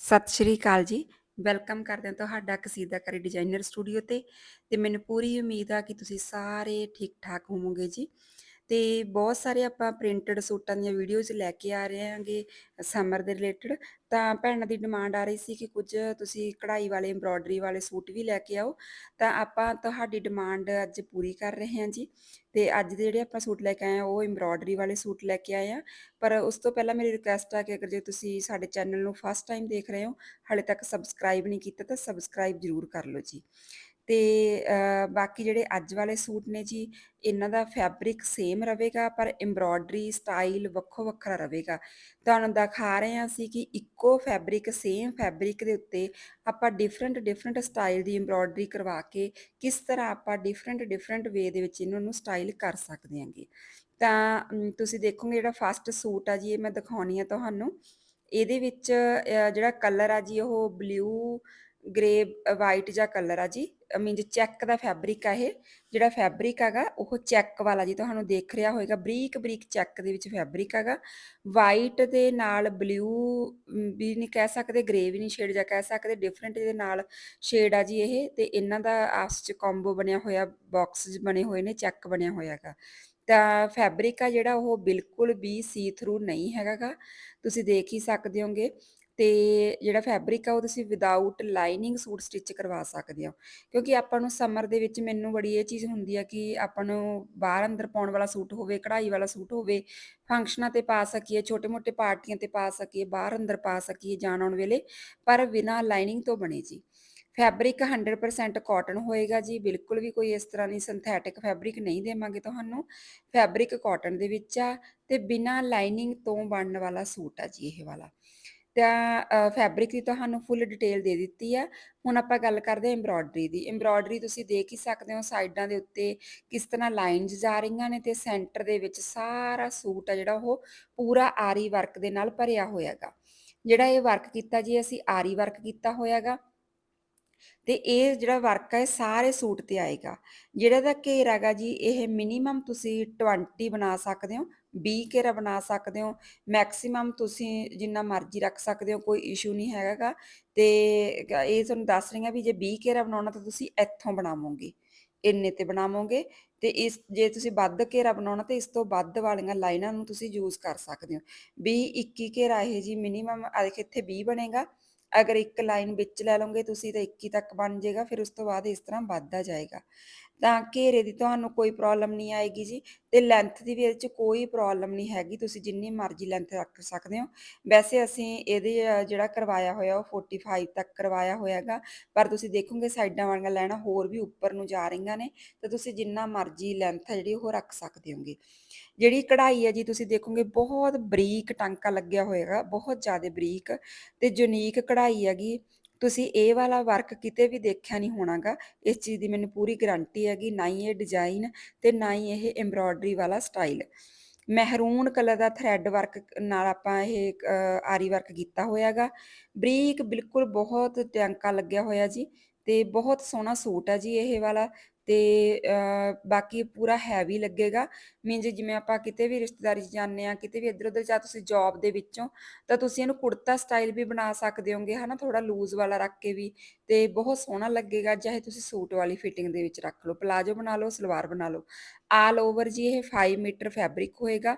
ਸਤਿ ਸ਼੍ਰੀ ਅਕਾਲ ਜੀ। ਵੈਲਕਮ ਕਰਦੇ ਹਾਂ ਤੁਹਾਡਾ ਕਸੀਦਾਕਾਰੀ ਡਿਜ਼ਾਈਨਰ ਸਟੂਡੀਓ ਤੇ ਤੇ ਮੈਨੂੰ ਪੂਰੀ ਉਮੀਦ ਆ ਕਿ ਤੁਸੀਂ ਸਾਰੇ ਠੀਕ-ਠਾਕ ਹੋਵੋਗੇ ਜੀ। ਤੇ ਬਹੁਤ ਸਾਰੇ ਆਪਾਂ ਪ੍ਰਿੰਟਡ ਸੂਟਾਂ ਦੀਆਂ ਵੀਡੀਓਜ਼ ਲੈ ਕੇ ਆ ਰਹੇ ਹਾਂਗੇ ਸਮਰ ਦੇ ਰਿਲੇਟਡ ਤਾਂ ਭੈਣਾਂ ਦੀ ਡਿਮਾਂਡ ਆ ਰਹੀ ਸੀ ਕਿ ਕੁਝ ਤੁਸੀਂ ਕਢਾਈ ਵਾਲੇ ਐਮਬ੍ਰੋਇਡਰੀ ਵਾਲੇ ਸੂਟ ਵੀ ਲੈ ਕੇ ਆਓ। ਤਾਂ ਆਪਾਂ ਤੁਹਾਡੀ ਡਿਮਾਂਡ ਅੱਜ ਪੂਰੀ ਕਰ ਰਹੇ ਹਾਂ ਜੀ। ਤੇ ਅੱਜ ਦੇ ਜਿਹੜੇ ਆਪਾਂ ਸੂਟ ਲੈ ਕੇ ਆਏ ਆ ਉਹ ਐਮਬ੍ਰੋਇਡਰੀ ਵਾਲੇ ਸੂਟ ਲੈ ਕੇ ਆਏ ਆ ਪਰ ਉਸ ਤੋਂ ਪਹਿਲਾਂ ਮੇਰੀ ਰਿਕੁਐਸਟ ਆ ਕਿ ਅਗਰ ਜੇ ਤੁਸੀਂ ਸਾਡੇ ਚੈਨਲ ਨੂੰ ਫਸਟ ਟਾਈਮ ਦੇਖ ਰਹੇ ਹੋ, ਹਾਲੇ ਤੱਕ ਸਬਸਕ੍ਰਾਈਬ ਨਹੀਂ ਕੀਤਾ ਤਾਂ ਸਬਸਕ੍ਰਾਈਬ ਜ਼ਰੂਰ ਕਰ ਲਓ ਜੀ। ਤੇ ਬਾਕੀ ਜਿਹੜੇ ਅੱਜ ਵਾਲੇ ਸੂਟ ਨੇ ਜੀ, ਇਹਨਾਂ ਦਾ ਫੈਬਰਿਕ ਸੇਮ ਰਹੇਗਾ, ਪਰ ਐਮਬ੍ਰੋਇਡਰੀ ਸਟਾਈਲ ਵੱਖੋ ਵੱਖਰਾ ਰਹੇਗਾ। ਤੁਹਾਨੂੰ ਦਿਖਾ ਰਹੇ ਹਾਂ ਅਸੀਂ ਕਿ ਇੱਕੋ ਫੈਬਰਿਕ ਸੇਮ ਫੈਬਰਿਕ ਦੇ ਉੱਤੇ ਆਪਾਂ ਡਿਫਰੈਂਟ ਡਿਫਰੈਂਟ ਸਟਾਈਲ ਦੀ ਐਮਬ੍ਰੋਇਡਰੀ ਕਰਵਾ ਕੇ ਕਿਸ ਤਰ੍ਹਾਂ ਆਪਾਂ ਡਿਫਰੈਂਟ ਡਿਫਰੈਂਟ ਵੇ ਦੇ ਵਿੱਚ ਇਹਨਾਂ ਨੂੰ ਸਟਾਈਲ ਕਰ ਸਕਦੇ ਹਾਂਗੇ। ਤਾਂ ਤੁਸੀਂ ਦੇਖੋਗੇ ਜਿਹੜਾ ਫਸਟ ਸੂਟ ਆ ਜੀ, ਇਹ ਮੈਂ ਦਿਖਾਉਣੀ ਆ ਤੁਹਾਨੂੰ। ਇਹਦੇ ਵਿੱਚ ਜਿਹੜਾ ਕਲਰ ਆ ਜੀ, ਉਹ ਬਲੂ ਗ੍ਰੇ ਵਾਈਟ ਜਾਂ ਕਲਰ ਆ ਜੀ। ਮੀਨਜ਼ ਚੈੱਕ ਦਾ ਫੈਬਰਿਕ ਆ ਇਹ, ਜਿਹੜਾ ਫੈਬਰਿਕ ਹੈਗਾ, ਉਹ ਚੈੱਕ ਵਾਲਾ ਜੀ, ਤੁਹਾਨੂੰ ਦੇਖ ਰਿਹਾ ਹੋਏਗਾ, ਬਰੀਕ ਬਰੀਕ ਚੈੱਕ ਦੇ ਵਿੱਚ ਫੈਬਰਿਕ ਹੈਗਾ। ਵਾਈਟ ਦੇ ਨਾਲ ਬਲੂ ਵੀ ਨਹੀਂ ਕਹਿ ਸਕਦੇ ਗ੍ਰੇ ਵੀ ਨਹੀਂ ਸ਼ੇਡ ਜਾਂ ਕਹਿ ਸਕਦੇ ਡਿਫਰੈਂਟ ਦੇ ਨਾਲ ਸ਼ੇਡ ਆ ਜੀ ਇਹ, ਤੇ ਇਹਨਾਂ ਦਾ ਆਪਸ ਚ ਕੰਬੋ ਬਣਿਆ ਹੋਇਆ ਬਾਕਸਸ ਬਣੇ ਹੋਏ ਨੇ ਚੈੱਕ ਬਣਿਆ ਹੋਇਆ ਹੈਗਾ। ਤਾਂ ਫੈਬਰਿਕ ਆ ਜਿਹੜਾ, ਉਹ ਬਿਲਕੁਲ ਵੀ ਸੀ ਥਰੂ ਨਹੀਂ ਹੈਗਾਗਾ ਤੁਸੀਂ ਦੇਖ ਹੀ ਸਕਦੇ ਹੋਗੇ। ਤੇ ਜਿਹੜਾ ਫੈਬਰਿਕ ਆ, ਉਹ ਤੁਸੀਂ ਵਿਦਆਊਟ ਲਾਈਨਿੰਗ ਸੂਟ ਸਟਿਚ ਕਰਵਾ ਸਕਦੇ ਹੋ। ਕਿਉਂਕਿ ਆਪਾਂ ਨੂੰ ਸਮਰ ਦੇ ਵਿੱਚ ਮੈਨੂੰ ਬੜੀ ਇਹ ਚੀਜ਼ ਹੁੰਦੀ ਆ ਕਿ ਆਪਾਂ ਨੂੰ ਬਾਹਰ ਅੰਦਰ ਪਾਉਣ ਵਾਲਾ ਸੂਟ ਹੋਵੇ, ਕਢਾਈ ਵਾਲਾ ਸੂਟ ਹੋਵੇ ਫੰਕਸ਼ਨਾਂ ਤੇ ਪਾ ਸਕੀਏ, ਛੋਟੇ-ਮੋਟੇ ਪਾਰਟੀਆਂ ਤੇ ਪਾ ਸਕੀਏ, ਬਾਹਰ ਅੰਦਰ ਪਾ ਸਕੀਏ ਜਾਣ ਆਉਣ ਵੇਲੇ, ਪਰ ਬਿਨਾਂ ਲਾਈਨਿੰਗ ਤੋਂ ਬਣੇ ਜੀ। ਫੈਬਰਿਕ 100% ਕਾਟਨ ਹੋਏਗਾ ਜੀ, ਬਿਲਕੁਲ ਵੀ ਕੋਈ ਇਸ ਤਰ੍ਹਾਂ ਦੀ ਸਿੰਥੈਟਿਕ ਫੈਬਰਿਕ ਨਹੀਂ ਦੇਵਾਂਗੇ ਤੁਹਾਨੂੰ। ਫੈਬਰਿਕ ਕਾਟਨ ਦੇ ਵਿੱਚ ਆ ਤੇ ਬਿਨਾਂ ਲਾਈਨਿੰਗ ਤੋਂ ਬਣਨ ਵਾਲਾ ਸੂਟ ਆ ਜੀ ਇਹ ਵਾਲਾ। ਤਾਂ ਫੈਬਰਿਕ ਦੀ ਤੁਹਾਨੂੰ ਫੁੱਲ ਡਿਟੇਲ ਦੇ ਦਿੱਤੀ ਆ। ਹੁਣ ਆਪਾਂ ਗੱਲ ਕਰਦੇ ਹਾਂ ਐਮਬ੍ਰੋਇਡਰੀ ਦੀ। ਐਮਬ੍ਰੋਇਡਰੀ ਤੁਸੀਂ ਦੇਖ ਹੀ ਸਕਦੇ ਹੋ ਸਾਈਡਾਂ ਦੇ ਉੱਤੇ ਕਿਸ ਤਰ੍ਹਾਂ ਲਾਈਨਸ ਜਾ ਰਹੀਆਂ ਨੇ ਤੇ ਸੈਂਟਰ ਦੇ ਵਿੱਚ ਸਾਰਾ ਸੂਟ ਆ ਜਿਹੜਾ ਉਹ ਪੂਰਾ ਆਰੀ ਵਰਕ ਦੇ ਨਾਲ ਭਰਿਆ ਹੋਇਆਗਾ। ਜਿਹੜਾ ਇਹ ਵਰਕ ਕੀਤਾ ਜੀ, ਅਸੀਂ ਆਰੀ ਵਰਕ ਕੀਤਾ ਹੋਇਆਗਾ। ਤੇ ਇਹ ਜਿਹੜਾ ਵਰਕ ਹੈ ਸਾਰੇ ਸੂਟ ਤੇ ਆਏਗਾ। ਜਿਹੜਾ ਦਾ ਘੇਰਾ ਹੈਗਾ ਜੀ, ਇਹ ਮਿਨੀਮਮ ਤੁਸੀਂ 20 ਬਣਾ ਸਕਦੇ ਹੋ 20 ਘੇਰਾ ਬਣਾ ਸਕਦੇ ਹੋ ਮੈਕਸਿਮਮ ਤੁਸੀਂ ਜਿੰਨਾ ਮਰਜ਼ੀ ਰੱਖ ਸਕਦੇ ਹੋ, ਕੋਈ ਇਸ਼ੂ ਨਹੀਂ ਹੈਗਾਗਾ ਤੇ ਗ- ਇਹ ਤੁਹਾਨੂੰ ਦੱਸ ਰਹੀ ਹਾਂ ਵੀ ਜੇ 20 ਘੇਰਾ ਬਣਾਉਣਾ ਤਾਂ ਤੁਸੀਂ ਇੱਥੋਂ ਬਣਾਵੋਗੇ, ਇੰਨੇ ਤੇ ਬਣਾਵੋਗੇ। ਤੇ ਇਸ, ਜੇ ਤੁਸੀਂ ਵੱਧ ਘੇਰਾ ਬਣਾਉਣਾ ਤੇ ਇਸ ਤੋਂ ਵੱਧ ਵਾਲੀਆਂ ਲਾਈਨਾਂ ਨੂੰ ਤੁਸੀਂ ਯੂਜ਼ ਕਰ ਸਕਦੇ ਹੋ। 20 21 ਘੇਰਾ ਇਹ ਜੀ ਮਿਨੀਮਮ ਆ ਦੇਖ ਇੱਥੇ 20 ਬਣੇਗਾ। ਅਗਰ ਇੱਕ ਲਾਈਨ ਵਿੱਚ ਲੈ ਲਓਗੇ ਤੁਸੀਂ ਤਾਂ 21 ਤੱਕ ਬਣ ਜਾਏਗਾ, ਫਿਰ ਉਸ ਤੋਂ ਬਾਅਦ ਇਸ ਤਰ੍ਹਾਂ ਵੱਧਦਾ ਜਾਏਗਾ। ਤਾਂ ਘੇਰੇ ਦੀ ਤੁਹਾਨੂੰ ਕੋਈ ਪ੍ਰੋਬਲਮ ਨਹੀਂ ਆਏਗੀ ਜੀ ਤੇ ਲੈਂਥ ਦੀ ਵੀ ਇਹਦੇ 'ਚ ਕੋਈ ਪ੍ਰੋਬਲਮ ਨਹੀਂ ਹੈਗੀ, ਤੁਸੀਂ ਜਿੰਨੀ ਮਰਜ਼ੀ ਲੈਂਥ ਰੱਖ ਸਕਦੇ ਹੋ। ਵੈਸੇ ਅਸੀਂ ਇਹਦੇ ਜਿਹੜਾ ਕਰਵਾਇਆ ਹੋਇਆ ਉਹ 45 ਤੱਕ ਕਰਵਾਇਆ ਹੋਇਆ ਹੈਗਾ ਪਰ ਤੁਸੀਂ ਦੇਖੋਗੇ ਸਾਈਡਾਂ ਵਾਲੀਆਂ ਲੈਣਾ ਹੋਰ ਵੀ ਉੱਪਰ ਨੂੰ ਜਾ ਰਹੀਆਂ ਨੇ, ਤਾਂ ਤੁਸੀਂ ਜਿੰਨਾ ਮਰਜ਼ੀ ਲੈਂਥ ਹੈ ਜਿਹੜੀ ਉਹ ਰੱਖ ਸਕਦੇ ਹੋਗੇ। ਜਿਹੜੀ ਕਢਾਈ ਹੈ ਜੀ, ਤੁਸੀਂ ਦੇਖੋਗੇ ਬਹੁਤ ਬਰੀਕ ਟਾਂਕਾ ਲੱਗਿਆ ਹੋਏਗਾ ਬਹੁਤ ਜ਼ਿਆਦਾ ਬਰੀਕ ਤੇ ਯੂਨੀਕ ਕਢਾਈ ਹੈਗੀ। ਤੁਸੀਂ ਇਹ ਵਾਲਾ ਵਰਕ ਕਿਤੇ ਵੀ ਦੇਖਿਆ ਨਹੀਂ ਹੋਣਾਗਾ। ਇਸ ਚੀਜ਼ ਦੀ ਮੈਨੂੰ ਪੂਰੀ ਗਾਰੰਟੀ ਹੈਗੀ, ਨਾ ਹੀ ਇਹ ਡਿਜ਼ਾਈਨ ਤੇ ਨਾ ਹੀ ਇਹ ਐਮਬ੍ਰੋਇਡਰੀ ਵਾਲਾ ਸਟਾਈਲ ਮਹਿਰੂਨ ਕਲਰ ਦਾ ਥ੍ਰੈਡ ਵਰਕ ਨਾਲ ਆਪਾਂ ਇਹ ਆਰੀ ਵਰਕ ਕੀਤਾ ਹੋਇਆਗਾ। ਬਰੀਕ ਬਿਲਕੁਲ ਬਹੁਤ ਟਾਂਕਾ ਲੱਗਿਆ ਹੋਇਆ ਜੀ। ਤੇ ਬਹੁਤ ਸੋਹਣਾ ਸੂਟ ਹੈ ਜੀ ਇਹ ਵਾਲਾ ਤੇ ਬਾਕੀ ਪੂਰਾ ਹੈਵੀ ਲੱਗੇਗਾ। ਮੀਨਜ਼ ਜਿਵੇਂ ਆਪਾਂ ਕਿਤੇ ਵੀ ਰਿਸ਼ਤੇਦਾਰੀ 'ਚ ਜਾਂਦੇ ਆ ਕਿਤੇ ਵੀ ਇੱਧਰ ਉੱਧਰ ਜਾਂ ਤੁਸੀਂ ਜੌਬ ਦੇ ਵਿੱਚੋਂ, ਤਾਂ ਤੁਸੀਂ ਇਹਨੂੰ ਕੁੜਤਾ ਸਟਾਈਲ ਵੀ ਬਣਾ ਸਕਦੇ ਹੋਗੇ, ਹਨਾ? ਥੋੜਾ ਲੂਜ਼ ਵਾਲਾ ਰੱਖ ਕੇ ਵੀ ਤੇ ਬਹੁਤ ਸੋਹਣਾ ਲੱਗੇਗਾ, ਚਾਹੇ ਤੁਸੀਂ ਸੂਟ ਵਾਲੀ ਫਿਟਿੰਗ ਦੇ ਵਿੱਚ ਰੱਖ ਲਓ ਪਲਾਜੋ ਬਣਾ ਲਓ, ਸਲਵਾਰ ਬਣਾ ਲਓ। ਆਲ ਓਵਰ ਜੀ ਇਹ 5 ਮੀਟਰ ਫੈਬਰਿਕ ਹੋਏਗਾ।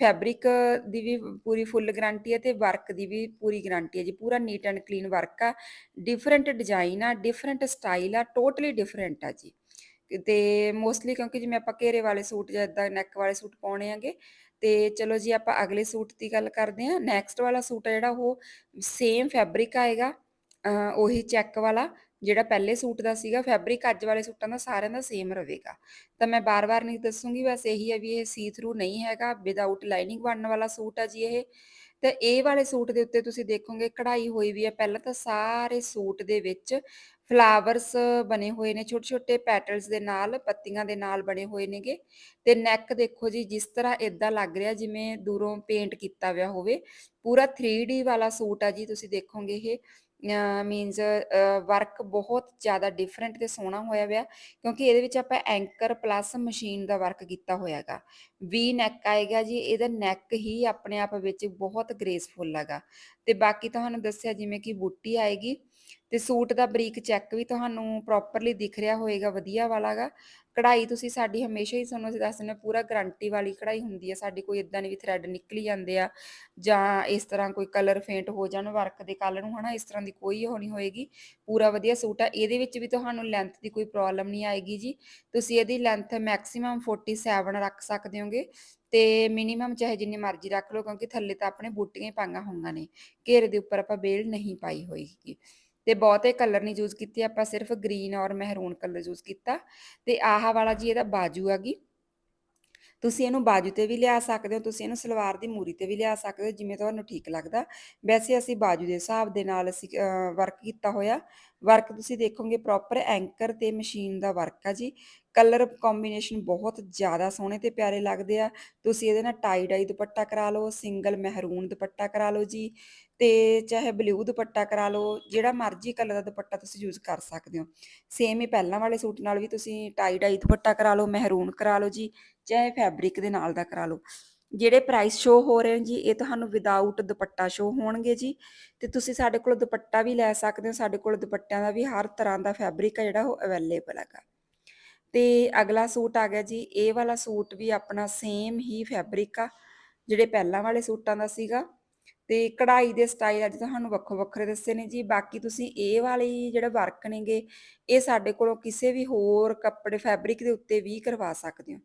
ਫੈਬਰਿਕ ਦੀ ਵੀ ਪੂਰੀ ਫੁੱਲ ਗਾਰੰਟੀ ਹੈ ਤੇ ਵਰਕ ਦੀ ਵੀ ਪੂਰੀ ਗਾਰੰਟੀ ਹੈ ਜੀ, ਪੂਰਾ ਨੀਟ ਐਂਡ ਕਲੀਨ ਵਰਕ ਆ। ਡਿਫਰੈਂਟ ਡਿਜ਼ਾਈਨ ਆ ਡਿਫਰੈਂਟ ਸਟਾਈਲ ਆ ਟੋਟਲੀ ਡਿਫਰੈਂਟ ਆ ਜੀ। ਤੇ ਮੋਸਟਲੀ ਕਿਉਂਕਿ ਜਿਵੇਂ ਆਪਾਂ ਘੇਰੇ ਵਾਲੇ ਸੂਟ ਜਾਂ ਇਦਾਂ ਨੈਕ ਵਾਲੇ ਸੂਟ ਪਾਉਣੇ ਆਗੇ ਤੇ ਚਲੋ ਜੀ ਆਪਾਂ ਅਗਲੇ ਸੂਟ ਦੀ ਗੱਲ ਕਰਦੇ ਹਾਂ। ਨੈਕਸਟ ਵਾਲਾ ਸੂਟ ਆ ਜਿਹੜਾ ਉਹ ਸੇਮ ਫੈਬਰਿਕ ਆਏਗਾ ਉਹੀ ਚੈੱਕ ਵਾਲਾ। ਜਿਹੜਾ ਪਹਿਲੇ ਸੂਟ ਦਾ ਸੀਗਾ ਫੈਬਰਿਕ ਅੱਜ ਵਾਲੇ ਸੂਟਾਂ ਦਾ ਸਾਰਿਆਂ ਦਾ ਸੇਮ ਰਹੇਗਾ। ਤਾਂ ਮੈਂ ਬਾਰ-ਬਾਰ ਨਹੀਂ ਦੱਸੂਗੀ, ਬਸ ਇਹੀ ਹੈ ਵੀ ਇਹ ਸੀ ਥਰੂ ਨਹੀਂ ਹੈਗਾ ਵਿਦਆਊਟ ਲਾਈਨਿੰਗ ਬਣਨ ਵਾਲਾ ਸੂਟ ਆ ਜੀ ਇਹ। ਤੇ ਇਹ ਵਾਲੇ ਸੂਟ ਦੇ ਉੱਤੇ ਤੁਸੀਂ ਦੇਖੋਗੇ, ਕਢਾਈ ਹੋਈ ਵੀ ਹੈ। ਪਹਿਲਾਂ ਤਾਂ ਸਾਰੇ ਸੂਟ ਦੇ ਵਿੱਚ ਫਲਾਵਰਸ ਬਣੇ ਹੋਏ ਨੇ, ਛੋਟੇ-ਛੋਟੇ ਪੈਟਲਸ ਦੇ ਨਾਲ, ਪੱਤੀਆਂ ਦੇ ਨਾਲ ਬਣੇ ਹੋਏ ਨੇਗੇ। ਤੇ ਨੈਕ ਦੇਖੋ ਜੀ, ਜਿਸ ਤਰ੍ਹਾਂ ਇਦਾਂ ਲੱਗ ਰਿਹਾ ਜਿਵੇਂ ਦੂਰੋਂ ਪੇਂਟ ਕੀਤਾ ਹੋਇਆ ਹੋਵੇ, ਪੂਰਾ 3D ਵਾਲਾ ਸੂਟ ਆ ਜੀ, ਤੁਸੀਂ ਦੇਖੋਗੇ ਇਹ। ਮੀਨਜ਼ ਵਰਕ ਬਹੁਤ ਜ਼ਿਆਦਾ ਡਿਫਰੈਂਟ ਤੇ ਸੋਹਣਾ ਹੋਇਆ ਹੋਇਆ ਕਿਉਂਕਿ ਇਹਦੇ ਵਿੱਚ ਆਪਾਂ ਐਂਕਰ ਪਲੱਸ ਮਸ਼ੀਨ ਦਾ ਵਰਕ ਕੀਤਾ ਹੋਇਆ ਹੈਗਾ ਵੀ ਨੈਕ ਆਏਗਾ ਜੀ, ਇਹਦਾ ਨੈਕ ਹੀ ਆਪਣੇ ਆਪ ਵਿੱਚ ਬਹੁਤ ਗ੍ਰੇਸਫੁਲ ਹੈਗਾ। ਤੇ ਬਾਕੀ ਤੁਹਾਨੂੰ ਦੱਸਿਆ ਜਿਵੇਂ ਕਿ ਬੂਟੀ ਆਏਗੀ ਤੇ ਸੂਟ ਦਾ ਬਰੀਕ ਚੈੱਕ ਵੀ ਤੁਹਾਨੂੰ ਪ੍ਰੋਪਰਲੀ ਦਿਖ ਰਿਹਾ ਹੋਏਗਾ, ਵਧੀਆ ਵਾਲਾਗਾ। ਕਢਾਈ ਤੁਸੀਂ ਸਾਡੀ ਹਮੇਸ਼ਾ ਹੀ ਤੁਹਾਨੂੰ ਅਸੀਂ ਦੱਸ ਦਿੰਦੇ ਪੂਰਾ ਗਰੰਟੀ ਵਾਲੀ ਕਢਾਈ ਹੁੰਦੀ ਹੈ ਸਾਡੀ ਕੋਈ ਇਦਾਂ ਨਹੀਂ ਵੀ ਥ੍ਰੈਡ ਨਿਕਲੀ ਜਾਂਦੇ ਆ ਜਾਂ ਇਸ ਤਰ੍ਹਾਂ ਕੋਈ ਕਲਰ ਫੇਂਟ ਹੋ ਜਾਣ ਵਰਕ ਦੇ ਕੱਲ ਨੂੰ, ਹਨਾ, ਇਸ ਤਰ੍ਹਾਂ ਦੀ ਕੋਈ ਉਹ ਨਹੀਂ ਹੋਏਗੀ। ਪੂਰਾ ਵਧੀਆ ਸੂਟ ਆ। ਇਹਦੇ ਵਿੱਚ ਵੀ ਤੁਹਾਨੂੰ ਲੈਂਥ ਦੀ ਕੋਈ ਪ੍ਰੋਬਲਮ ਨਹੀਂ ਆਏਗੀ ਜੀ। ਤੁਸੀਂ ਇਹਦੀ ਲੈਂਥ ਮੈਕਸਿਮਮ 47 ਰੱਖ ਸਕਦੇ ਹੋਗੇ ਤੇ ਮਿਨੀਮਮ ਚਾਹੇ ਜਿੰਨੀ ਮਰਜ਼ੀ ਰੱਖ ਲਓ, ਕਿਉਂਕਿ ਥੱਲੇ ਤਾਂ ਆਪਣੇ ਬੂਟੀਆਂ ਹੀ ਪਾਈਆਂ ਹੋਈਆਂ ਨੇ। ਘੇਰੇ ਦੇ ਉੱਪਰ ਆਪਾਂ ਬੇਲ ਨਹੀਂ ਪਾਈ ਹੋਏਗੀ। ਤੇ ਬਹੁਤੇ ਕਲਰ ਨਹੀਂ ਯੂਜ਼ ਕੀਤੇ, ਆਪਾਂ ਸਿਰਫ ਗ੍ਰੀਨ ਔਰ ਮਹਿਰੂਨ ਕਲਰ ਯੂਜ਼ ਕੀਤਾ ਤੇ ਆਹ ਵਾਲਾ ਜੀ ਇਹਦਾ ਬਾਜੂ ਹੈਗੀ ਤੁਸੀਂ ਇਹਨੂੰ ਬਾਜੂ ਤੇ ਵੀ ਲਿਆ ਸਕਦੇ ਹੋ, ਤੁਸੀਂ ਇਹਨੂੰ ਸਲਵਾਰ ਦੀ ਮੂਰੀ ਤੇ ਵੀ ਲਿਆ ਸਕਦੇ ਹੋ, ਜਿਵੇਂ ਤੁਹਾਨੂੰ ਠੀਕ ਲੱਗਦਾ। ਵੈਸੇ ਅਸੀਂ ਬਾਜੂ ਦੇ ਹਿਸਾਬ ਦੇ ਨਾਲ ਅਸੀਂ ਵਰਕ ਕੀਤਾ ਹੋਇਆ। ਵਰਕ ਤੁਸੀਂ ਦੇਖੋਗੇ ਪ੍ਰੋਪਰ ਐਂਕਰ ਤੇ ਮਸ਼ੀਨ ਦਾ ਵਰਕ ਆ ਜੀ। ਕਲਰ ਕੰਬੀਨੇਸ਼ਨ ਬਹੁਤ ਜ਼ਿਆਦਾ ਸੋਹਣੇ ਤੇ ਪਿਆਰੇ ਲੱਗਦੇ ਆ। ਤੁਸੀਂ ਇਹਦੇ ਨਾਲ ਟਾਈ ਡਾਈ ਦੁਪੱਟਾ ਕਰਾ ਲਓ ਸਿੰਗਲ ਮਹਿਰੂਨ ਦੁਪੱਟਾ ਕਰਾ ਲਓ ਜੀ ਤੇ ਚਾਹੇ ਬਲੂ ਦੁਪੱਟਾ ਕਰਾ ਲਓ, ਜਿਹੜਾ ਮਰਜ਼ੀ ਕਲਰ ਦਾ ਦੁਪੱਟਾ ਤੁਸੀਂ ਯੂਜ਼ ਕਰ ਸਕਦੇ ਹੋ। ਸੇਮ ਹੀ ਪਹਿਲਾਂ ਵਾਲੇ ਸੂਟ ਨਾਲ ਵੀ ਤੁਸੀਂ ਟਾਈ ਡਾਈ ਦੁਪੱਟਾ ਕਰਾ ਲਓ ਮਹਿਰੂਨ ਕਰਾ ਲਓ ਜੀ, ਚਾਹੇ ਫੈਬਰਿਕ ਦੇ ਨਾਲ ਦਾ ਕਰਾ ਲਓ। ਜਿਹੜੇ ਪ੍ਰਾਈਸ ਸ਼ੋ ਹੋ ਰਹੇ ਨੇ ਜੀ, ਇਹ ਤੁਹਾਨੂੰ ਵਿਦਆਊਟ ਦੁਪੱਟਾ ਸ਼ੋ ਹੋਣਗੇ ਜੀ। ਤੇ ਤੁਸੀਂ ਸਾਡੇ ਕੋਲ ਦੁਪੱਟਾ ਵੀ ਲੈ ਸਕਦੇ ਹੋ, ਸਾਡੇ ਕੋਲ ਦੁਪੱਟਿਆਂ ਦਾ ਵੀ ਹਰ ਤਰ੍ਹਾਂ ਦਾ ਫੈਬਰਿਕ ਹੈ ਜਿਹੜਾ ਉਹ ਅਵੇਲੇਬਲ ਹੈਗਾ। ਤੇ ਅਗਲਾ ਸੂਟ ਆ ਗਿਆ ਜੀ, ਇਹ ਵਾਲਾ ਸੂਟ ਵੀ ਆਪਣਾ ਸੇਮ ਹੀ ਫੈਬਰਿਕ ਆ, ਜਿਹੜੇ ਪਹਿਲਾਂ ਵਾਲੇ ਸੂਟਾਂ ਦਾ ਸੀਗਾ। ਤੇ ਕਢਾਈ ਦੇ ਸਟਾਈਲ ਅੱਜ ਤੁਹਾਨੂੰ ਵੱਖੋ ਵੱਖਰੇ ਦੱਸੇ ਨੇ ਜੀ, ਬਾਕੀ ਤੁਸੀਂ ਇਹ ਵਾਲੇ ਜਿਹੜੇ ਵਰਕ ਨੇਗੇ, ਇਹ ਸਾਡੇ ਕੋਲੋਂ ਕਿਸੇ ਵੀ ਹੋਰ ਕੱਪੜੇ ਫੈਬਰਿਕ ਦੇ ਉੱਤੇ ਵੀ ਕਰਵਾ ਸਕਦੇ ਹੋ।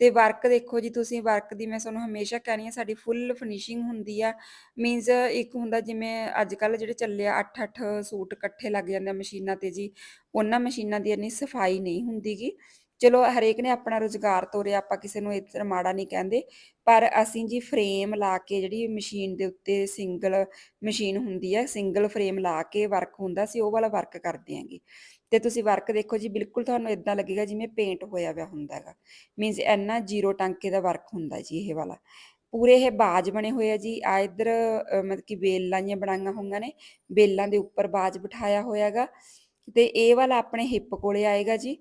ਤੇ ਵਰਕ ਦੇਖੋ ਜੀ ਤੁਸੀਂ ਵਰਕ ਦੀ ਮੈਂ ਤੁਹਾਨੂੰ ਹਮੇਸ਼ਾ ਕਹਿਣੀ ਆ, ਸਾਡੀ ਫੁੱਲ ਫਿਨਿਸ਼ਿੰਗ ਹੁੰਦੀ ਆ। ਮੀਨਸ ਇੱਕ ਹੁੰਦਾ ਜਿਵੇਂ ਅੱਜ ਕੱਲ ਜਿਹੜੇ ਚੱਲੇ ਆ 8-8 ਸੂਟ ਇਕੱਠੇ ਲੱਗ ਜਾਂਦੇ ਆ ਮਸ਼ੀਨਾਂ ਤੇ ਜੀ, ਉਹਨਾਂ ਮਸ਼ੀਨਾਂ ਦੀ ਇੰਨੀ ਸਫ਼ਾਈ ਨਹੀਂ ਹੁੰਦੀਗੀ ਚਲੋ ਹਰੇਕ ਨੇ ਆਪਣਾ ਰੁਜ਼ਗਾਰ ਤੋਰਿਆ, ਆਪਾਂ ਕਿਸੇ ਨੂੰ ਇਸ ਤਰ੍ਹਾਂ ਮਾੜਾ ਨਹੀਂ ਕਹਿੰਦੇ, ਪਰ ਅਸੀਂ ਜੀ ਫਰੇਮ ਲਾ ਕੇ ਜਿਹੜੀ ਮਸ਼ੀਨ ਦੇ ਉੱਤੇ ਸਿੰਗਲ ਮਸ਼ੀਨ ਹੁੰਦੀ ਹੈ ਸਿੰਗਲ ਫਰੇਮ ਲਾ ਕੇ ਵਰਕ ਹੁੰਦਾ ਸੀ, ਉਹ ਵਾਲਾ ਵਰਕ ਕਰਦੇ ਆਂਗੇ ਤੇ ਤੁਸੀਂ ਵਰਕ ਦੇਖੋ ਜੀ, ਬਿਲਕੁਲ ਤੁਹਾਨੂੰ ਇਦਾਂ ਲੱਗੇਗਾ ਜਿਵੇਂ ਪੇਂਟ ਹੋਇਆ ਹੋਇਆ ਹੁੰਦਾ ਹੈਗਾ। ਮੀਨਸ ਇੰਨਾ ਜ਼ੀਰੋ ਟਾਂਕੇ ਦਾ ਵਰਕ ਹੁੰਦਾ ਜੀ ਇਹ ਵਾਲਾ। ਪੂਰੇ ਇਹ ਬਾਜ ਬਣੇ ਹੋਏ ਆ ਜੀ ਆ ਇੱਧਰ ਮਤਲਬ ਕਿ ਬੇਲਾਂ ਜਿਹੀਆਂ ਬਣਾਈਆਂ ਹੋਈਆਂ ਨੇ ਬੇਲਾਂ ਦੇ ਉੱਪਰ ਬਾਜ ਬਿਠਾਇਆ ਹੋਇਆ ਹੈਗਾ। ਤੇ ਇਹ ਵਾਲਾ ਆਪਣੇ ਹਿੱਪ ਕੋਲੇ ਆਏਗਾ ਜੀ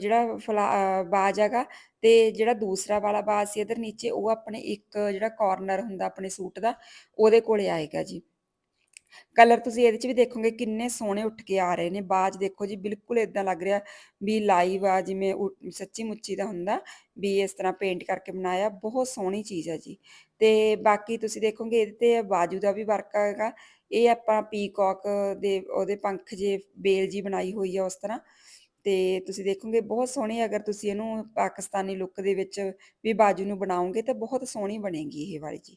ਜਿਹੜਾ ਫਲਾ ਬਾਜ ਹੈਗਾ, ਤੇ ਜਿਹੜਾ ਦੂਸਰਾ ਵਾਲਾ ਬਾਜ ਸੀ ਇਧਰ ਨੀਚੇ, ਉਹ ਆਪਣੇ ਇੱਕ ਜਿਹੜਾ ਕਾਰਨਰ ਹੁੰਦਾ ਆਪਣੇ ਸੂਟ ਦਾ, ਉਹਦੇ ਕੋਲੇ ਆਏਗਾ ਜੀ। ਕਲਰ ਤੁਸੀਂ ਇਹਦੇ ਚ ਵੀ ਦੇਖੋਗੇ ਕਿੰਨੇ ਸੋਹਣੇ ਉੱਠ ਕੇ ਆ ਰਹੇ ਨੇ। ਬਾਜ ਦੇਖੋ ਜੀ, ਬਿਲਕੁਲ ਇਦਾਂ ਲੱਗ ਰਿਹਾ ਵੀ ਲਾਈਵ ਆ, ਜਿਵੇਂ ਸੱਚੀ ਮੁੱਚੀ ਦਾ ਹੁੰਦਾ ਵੀ ਇਸ ਤਰ੍ਹਾਂ ਪੇਂਟ ਕਰਕੇ ਬਣਾਇਆ। ਬਹੁਤ ਸੋਹਣੀ ਚੀਜ਼ ਹੈ ਜੀ। ਤੇ ਬਾਕੀ ਤੁਸੀਂ ਦੇਖੋਗੇ ਇਹਦੇ ਤੇ ਬਾਜੂ ਦਾ ਵੀ ਵਰਕ ਹੈਗਾ। ਇਹ ਆਪਾਂ ਪੀਕੌਕ ਦੇ ਉਹਦੇ ਪੰਖ ਜੇ ਬੇਲ ਜੀ ਬਣਾਈ ਹੋਈ ਆ ਉਸ ਤਰ੍ਹਾਂ। ਤੇ ਤੁਸੀਂ ਦੇਖੋਗੇ ਬਹੁਤ ਸੋਹਣੀ ਅਗਰ ਤੁਸੀਂ ਇਹਨੂੰ ਪਾਕਿਸਤਾਨੀ ਲੁੱਕ ਦੇ ਵਿੱਚ ਵੀ ਬਾਜੂ ਨੂੰ ਬਣਾਓਗੇ ਤਾਂ ਬਹੁਤ ਸੋਹਣੀ ਬਣੇਗੀ ਇਹ ਵਾਲੀ ਜੀ।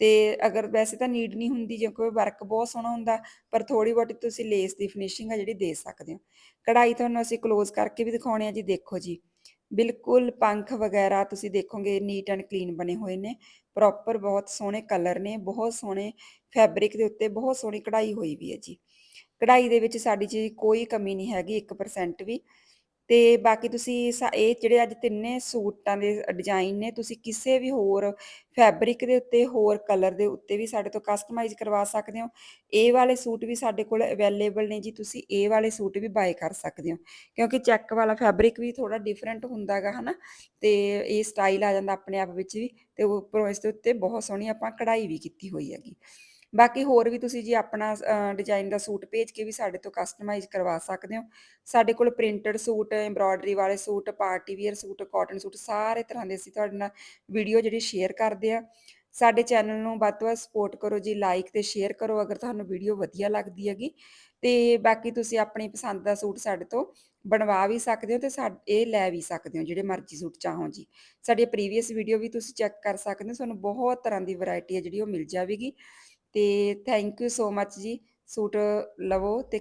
ਤੇ ਅਗਰ ਵੈਸੇ ਤਾਂ ਨੀਡ ਨਹੀਂ ਹੁੰਦੀ ਜੇ ਕੋਈ ਵਰਕ ਬਹੁਤ ਸੋਹਣਾ ਹੁੰਦਾ, ਪਰ ਥੋੜੀ ਬਹੁਤੀ ਤੁਸੀਂ ਲੇਸ ਦੀ ਫਿਨਿਸ਼ਿੰਗ ਆ ਜਿਹੜੀ ਦੇ ਸਕਦੇ ਹੋ। ਕਢਾਈ ਤੁਹਾਨੂੰ ਅਸੀਂ ক্লোਜ਼ ਕਰਕੇ ਵੀ ਦਿਖਾਉਣੇ ਆ ਜੀ, ਦੇਖੋ ਜੀ। ਬਿਲਕੁਲ ਪੰਖ ਵਗੈਰਾ ਤੁਸੀਂ ਦੇਖੋਗੇ ਨੀਟ ਐਂਡ ਕਲੀਨ ਬਣੇ ਹੋਏ ਨੇ। ਪ੍ਰੋਪਰ ਬਹੁਤ ਸੋਹਣੇ ਕਲਰ ਨੇ, ਬਹੁਤ ਸੋਹਣੇ ਫੈਬਰਿਕ ਦੇ ਉੱਤੇ ਬਹੁਤ ਸੋਹਣੀ ਕਢਾਈ ਹੋਈ ਵੀ ਹੈ ਜੀ। ਕਢਾਈ ਦੇ ਵਿੱਚ ਸਾਡੀ ਜੀ ਕੋਈ ਕਮੀ ਨਹੀਂ ਹੈਗੀ 1% ਵੀ। ਤੇ ਬਾਕੀ ਤੁਸੀਂ ਸਾ, ਇਹ ਜਿਹੜੇ ਅੱਜ ਤਿੰਨੇ ਸੂਟਾਂ ਦੇ ਡਿਜ਼ਾਈਨ ਨੇ, ਤੁਸੀਂ ਕਿਸੇ ਵੀ ਹੋਰ ਫੈਬਰਿਕ ਦੇ ਉੱਤੇ, ਹੋਰ ਕਲਰ ਦੇ ਉੱਤੇ ਵੀ ਸਾਡੇ ਤੋਂ ਕਸਟਮਾਈਜ਼ ਕਰਵਾ ਸਕਦੇ ਹੋ। ਇਹ ਵਾਲੇ ਸੂਟ ਵੀ ਸਾਡੇ ਕੋਲ ਅਵੇਲੇਬਲ ਨੇ ਜੀ, ਤੁਸੀਂ ਇਹ ਵਾਲੇ ਸੂਟ ਵੀ ਬਾਏ ਕਰ ਸਕਦੇ ਹੋ। ਕਿਉਂਕਿ ਚੈੱਕ ਵਾਲਾ ਫੈਬਰਿਕ ਵੀ ਥੋੜਾ ਡਿਫਰੈਂਟ ਹੁੰਦਾ ਹੈਗਾ ਹਨਾ? ਤੇ ਇਹ ਸਟਾਈਲ ਆ ਜਾਂਦਾ ਆਪਣੇ ਆਪ ਵਿੱਚ ਵੀ, ਤੇ ਉੱਪਰੋਂ ਇਸ ਦੇ ਉੱਤੇ ਬਹੁਤ ਸੋਹਣੀ ਆਪਾਂ ਕਢਾਈ ਵੀ ਕੀਤੀ ਹੋਈ ਹੈਗੀ। ਬਾਕੀ ਹੋਰ ਵੀ ਤੁਸੀਂ ਜੀ ਆਪਣਾ ਡਿਜ਼ਾਈਨ ਦਾ ਸੂਟ ਭੇਜ ਕੇ ਵੀ ਸਾਡੇ ਤੋਂ ਕਸਟਮਾਈਜ਼ ਕਰਵਾ ਸਕਦੇ ਹੋ। ਸਾਡੇ ਕੋਲ ਪ੍ਰਿੰਟਡ ਸੂਟ ਐਮਬ੍ਰੋਇਡਰੀ ਵਾਲੇ suit party wear suit cotton suit ਸਾਰੇ ਤਰ੍ਹਾਂ ਦੇ ਅਸੀਂ ਤੁਹਾਡੇ ਨਾਲ ਵੀਡੀਓ ਜਿਹੜੀ ਸ਼ੇਅਰ ਕਰਦੇ ਆ ਸਾਡੇ ਚੈਨਲ ਨੂੰ ਵੱਧ ਤੋਂ ਵੱਧ ਸਪੋਰਟ ਕਰੋ ਜੀ ਲਾਈਕ ਤੇ ਸ਼ੇਅਰ ਕਰੋ ਅਗਰ ਤੁਹਾਨੂੰ ਵੀਡੀਓ ਵਧੀਆ ਲੱਗਦੀ ਹੈਗੀ। ਤੇ ਬਾਕੀ ਤੁਸੀਂ ਆਪਣੀ ਪਸੰਦ ਦਾ ਸੂਟ ਸਾਡੇ ਤੋਂ ਬਣਵਾ ਵੀ ਸਕਦੇ ਹੋ ਤੇ ਸਾ, ਇਹ ਲੈ ਵੀ ਸਕਦੇ ਹੋ ਜਿਹੜੇ ਮਰਜ਼ੀ ਸੂਟ ਚਾਹੋ ਜੀ। ਸਾਡੀ ਪ੍ਰੀਵੀਅਸ ਵੀਡੀਓ ਵੀ ਤੁਸੀਂ ਚੈੱਕ ਕਰ ਸਕਦੇ ਹੋ, ਤੁਹਾਨੂੰ ਬਹੁਤ ਤਰ੍ਹਾਂ ਦੀ ਵੈਰਾਈਟੀ ਹੈ ਜਿਹੜੀ ਉਹ ਮਿਲ ਜਾਵੇਗੀ। ਤੇ ਥੈਂਕ ਯੂ ਸੋ ਮੱਚ ਜੀ। ਸੂਟ ਲਵੋ ਤੇ